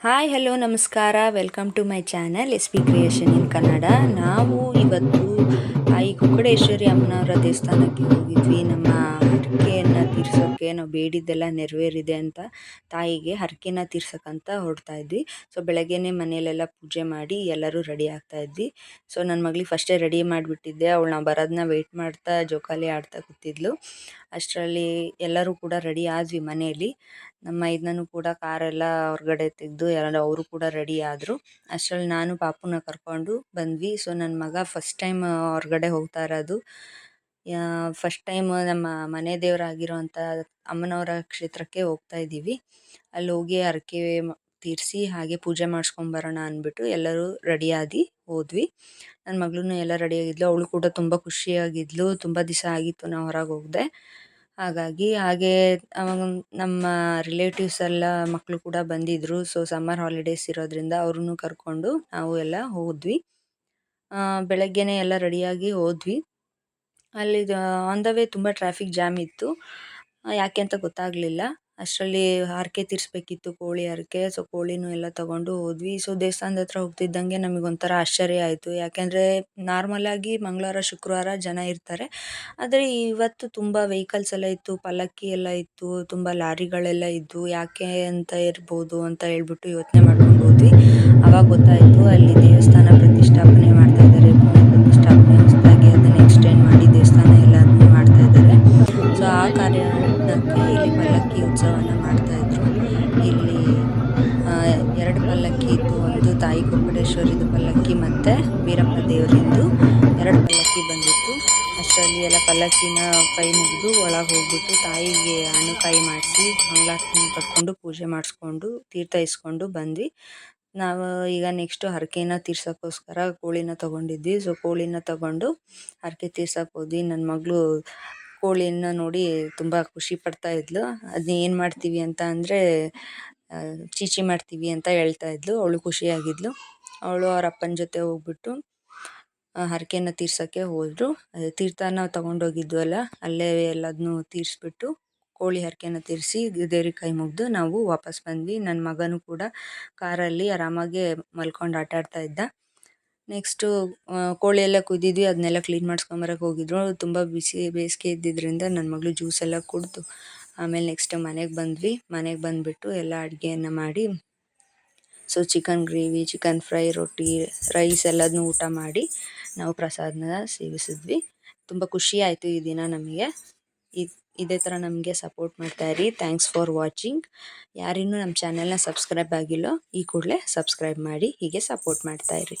Hi hello ನಮಸ್ಕಾರ. Welcome to my channel S P creation in Kannada ನಾವು ಇವತ್ತು ಈ ಕುಕ್ಕಡೇಶ್ವರಿ ಅಮ್ಮನವರ ದೇವಸ್ಥಾನಕ್ಕೆ ಹೋಗಿದ್ವಿ. ನಮ್ಮ ಹರಕೆಯನ್ನು ತೀರ್ಸೋಕ್ಕೆ ನಾವು ಬೇಡಿದ್ದೆಲ್ಲ ನೆರವೇರಿದೆ ಅಂತ ತಾಯಿಗೆ ಹರಕೆನ ತೀರ್ಸೋಕ್ಕಂತ ಹೊರಡ್ತಾ ಇದ್ವಿ. ಸೊ ಬೆಳಗ್ಗೆನೇ ಮನೆಯಲ್ಲೆಲ್ಲ ಪೂಜೆ ಮಾಡಿ ಎಲ್ಲರೂ ರೆಡಿ ಆಗ್ತಾ ಇದ್ವಿ. ಸೊ ನನ್ನ ಮಗಳಿಗೆ ಫಸ್ಟೇ ರೆಡಿ ಮಾಡಿಬಿಟ್ಟಿದ್ದೆ. ಅವಳು ನಾವು ಬರೋದನ್ನ ವೆಯ್ಟ್ ಮಾಡ್ತಾ ಜೋಕಾಲಿ ಆಡ್ತಾ ಕೂತಿದ್ಲು. ಅಷ್ಟರಲ್ಲಿ ಎಲ್ಲರೂ ಕೂಡ ರೆಡಿ ಆದ್ವಿ ಮನೆಯಲ್ಲಿ. ನಮ್ಮ ಇದನ್ನೂ ಕೂಡ ಕಾರೆಲ್ಲ ಹೊರಗಡೆ ತೆಗೆದು ಎಲ್ಲ ಅವರು ಕೂಡ ರೆಡಿ ಆದರು. ಅಷ್ಟರಲ್ಲಿ ನಾನು ಪಾಪುನ ಕರ್ಕೊಂಡು ಬಂದ್ವಿ. ಸೊ ನನ್ನ ಮಗ ಫಸ್ಟ್ ಟೈಮ್ ಹೊರಗಡೆ ಹೋಗ್ತಾ ಇರೋದು. ಫಸ್ಟ್ ಟೈಮ್ ನಮ್ಮ ಮನೆ ದೇವರಾಗಿರೋಂಥ ಅಮ್ಮನವರ ಕ್ಷೇತ್ರಕ್ಕೆ ಹೋಗ್ತಾ ಇದ್ದೀವಿ. ಅಲ್ಲಿ ಹೋಗಿ ಹರಕೆ ತೀರಿಸಿ ಹಾಗೆ ಪೂಜೆ ಮಾಡಿಸ್ಕೊಂಬರೋಣ ಅಂದ್ಬಿಟ್ಟು ಎಲ್ಲರೂ ರೆಡಿಯಾಗಿ ಹೋದ್ವಿ. ನನ್ನ ಮಗಳೂ ಎಲ್ಲ ರೆಡಿ ಆಗಿದ್ಲು. ಅವಳು ಕೂಡ ತುಂಬ ಖುಷಿಯಾಗಿದ್ಲು. ತುಂಬ ದಿವಸ ಆಗಿತ್ತು ನಾವು ಹೊರಗೆ ಹೋಗದೆ. ಹಾಗಾಗಿ ಹಾಗೆ ನಮ್ಮ ರಿಲೇಟಿವ್ಸ್ ಎಲ್ಲ ಮಕ್ಕಳು ಕೂಡ ಬಂದಿದ್ದರು ಸೊ ಸಮ್ಮರ್ ಹಾಲಿಡೇಸ್ ಇರೋದ್ರಿಂದ ಅವ್ರನ್ನೂ ಕರ್ಕೊಂಡು ನಾವು ಎಲ್ಲ ಹೋದ್ವಿ. ಬೆಳಗ್ಗೆನೇ ಎಲ್ಲ ರೆಡಿಯಾಗಿ ಹೋದ್ವಿ. ಅಲ್ಲಿ ಆನ್ ದ ವೇ ತುಂಬ ಟ್ರಾಫಿಕ್ ಜಾಮ್ ಇತ್ತು. ಯಾಕೆ ಅಂತ ಗೊತ್ತಾಗಲಿಲ್ಲ. ಅಷ್ಟರಲ್ಲಿ ಹರಕೆ ತೀರಿಸ್ಬೇಕಿತ್ತು ಕೋಳಿ ಹರಕೆ. ಸೊ ಕೋಳಿನೂ ಎಲ್ಲ ತಗೊಂಡು ಹೋದ್ವಿ. ಸೊ ದೇವಸ್ಥಾನದ ಹತ್ರ ಹೋಗ್ತಿದ್ದಂಗೆ ನಮಗೊಂಥರ ಆಶ್ಚರ್ಯ ಆಯಿತು. ಯಾಕೆಂದರೆ ನಾರ್ಮಲಾಗಿ ಮಂಗಳವಾರ, ಶುಕ್ರವಾರ ಜನ ಇರ್ತಾರೆ. ಆದರೆ, ಇವತ್ತು ತುಂಬ ವೆಹಿಕಲ್ಸ್ ಎಲ್ಲ ಇತ್ತು, ಪಲ್ಲಕ್ಕಿ ಎಲ್ಲ ಇತ್ತು, ತುಂಬ ಲಾರಿಗಳೆಲ್ಲ ಇದ್ದು ಯಾಕೆ ಅಂತ ಇರ್ಬೋದು ಅಂತ ಹೇಳ್ಬಿಟ್ಟು ಯೋಚನೆ ಮಾಡ್ಕೊಂಡು ಹೋದ್ವಿ. ಅವಾಗ ಗೊತ್ತಾಯಿತು, ಅಲ್ಲಿ ದೇವಸ್ಥಾನ ಉತ್ಸವನ ಮಾಡ್ತಾಯಿದ್ರು ಇಲ್ಲಿ ಎರಡು ಪಲ್ಲಕ್ಕಿ ಇತ್ತು. ಒಂದು ತಾಯಿ ಕೊಪ್ಪಡೇಶ್ವರಿದು ಪಲ್ಲಕ್ಕಿ ಮತ್ತು ವೀರಪ್ಪ ದೇವರಿಂದು. ಎರಡು ಪಲ್ಲಕ್ಕಿ ಬಂದಿತ್ತು. ಅಷ್ಟರಲ್ಲಿ ಎಲ್ಲ ಪಲ್ಲಕ್ಕಿನ ಕೈ ಮುಗಿದು ಒಳಗೆ ಹೋಗ್ಬಿಟ್ಟು ತಾಯಿಗೆ ಹಣ್ಣುಕಾಯಿ ಮಾಡಿಸಿ, ಮಂಗಳಾರತಿನ ಕಟ್ಕೊಂಡು ಪೂಜೆ ಮಾಡಿಸ್ಕೊಂಡು, ತೀರ್ಥ ಇಸ್ಕೊಂಡು ಬಂದ್ವಿ. ನಾವು ಈಗ ನೆಕ್ಸ್ಟು ಹರಕೆನ ತೀರ್ಸೋಕ್ಕೋಸ್ಕರ ಕೋಳಿನ ತೊಗೊಂಡಿದ್ವಿ. ಸೊ ಕೋಳಿನ ತಗೊಂಡು ಹರಕೆ ತೀರ್ಸಕ್ಕೆ ಹೋದ್ವಿ. ನನ್ನ ಮಗಳು ಕೋಳಿನ ನೋಡಿ ತುಂಬ ಖುಷಿ ಪಡ್ತಾ ಇದ್ಲು. ಅದನ್ನ ಏನು ಮಾಡ್ತೀವಿ ಅಂತ ಅಂದರೆ ಚೀಚಿ ಮಾಡ್ತೀವಿ ಅಂತ ಹೇಳ್ತಾ ಇದ್ಲು. ಅವಳು ಖುಷಿಯಾಗಿದ್ಲು. ಅವಳು ಅವ್ರ ಅಪ್ಪನ ಜೊತೆ ಹೋಗ್ಬಿಟ್ಟು ಹರಕೆನ ತೀರ್ಸೋಕ್ಕೆ ಹೋದರು. ತೀರ್ಥ ನಾವು ಅಲ್ಲೇ ಎಲ್ಲದನ್ನೂ ತೀರಿಸ್ಬಿಟ್ಟು ಕೋಳಿ ಹರಕೆನ ತೀರಿಸಿ ದೇವ್ರಿಗೆ ಕೈ ಮುಗಿದು ನಾವು ವಾಪಸ್ ಬಂದ್ವಿ. ನನ್ನ ಮಗನೂ ಕೂಡ ಕಾರಲ್ಲಿ ಆರಾಮಾಗೆ ಮಲ್ಕೊಂಡು ಆಟ ಆಡ್ತಾ ಇದ್ದ. ನೆಕ್ಸ್ಟು ಕೋಳಿ ಎಲ್ಲ ಕುಯ್ದಿದ್ವಿ ಅದನ್ನೆಲ್ಲ ಕ್ಲೀನ್ ಮಾಡಿಸ್ಕೊಂಬರಕ್ಕೆ ಹೋಗಿದ್ರು. ತುಂಬ ಬಿಸಿ, ಬೇಸಿಗೆ ಇದ್ದಿದ್ದರಿಂದ ನನ್ನ ಮಗಳು ಜ್ಯೂಸ್ ಎಲ್ಲ ಕುಡಿದು ಆಮೇಲೆ ನೆಕ್ಸ್ಟ್ ಮನೆಗೆ ಬಂದ್ವಿ. ಮನೆಗೆ ಬಂದುಬಿಟ್ಟು ಎಲ್ಲ ಅಡುಗೆಯನ್ನು ಮಾಡಿ so chicken gravy chicken fry ರೊಟ್ಟಿ ರೈಸ್ ಎಲ್ಲದನ್ನೂ ಊಟ ಮಾಡಿ ನಾವು ಪ್ರಸಾದನ ಸೇವಿಸಿದ್ವಿ. ತುಂಬ ಖುಷಿ ಆಯಿತು ಈ ದಿನ ನಮಗೆ. ಇದೇ ಥರ ನಮಗೆ ಸಪೋರ್ಟ್ ಮಾಡ್ತಾ ಇರಿ. ಥ್ಯಾಂಕ್ಸ್ ಫಾರ್ ವಾಚಿಂಗ್ ಯಾರಿನ್ನೂ ನಮ್ಮ ಚಾನೆಲ್ನ ಸಬ್ಸ್ಕ್ರೈಬ್ ಆಗಿಲ್ಲೋ, ಈ ಕೂಡಲೇ ಸಬ್ಸ್ಕ್ರೈಬ್ ಮಾಡಿ, ಹೀಗೆ ಸಪೋರ್ಟ್ ಮಾಡ್ತಾ ಇರಿ.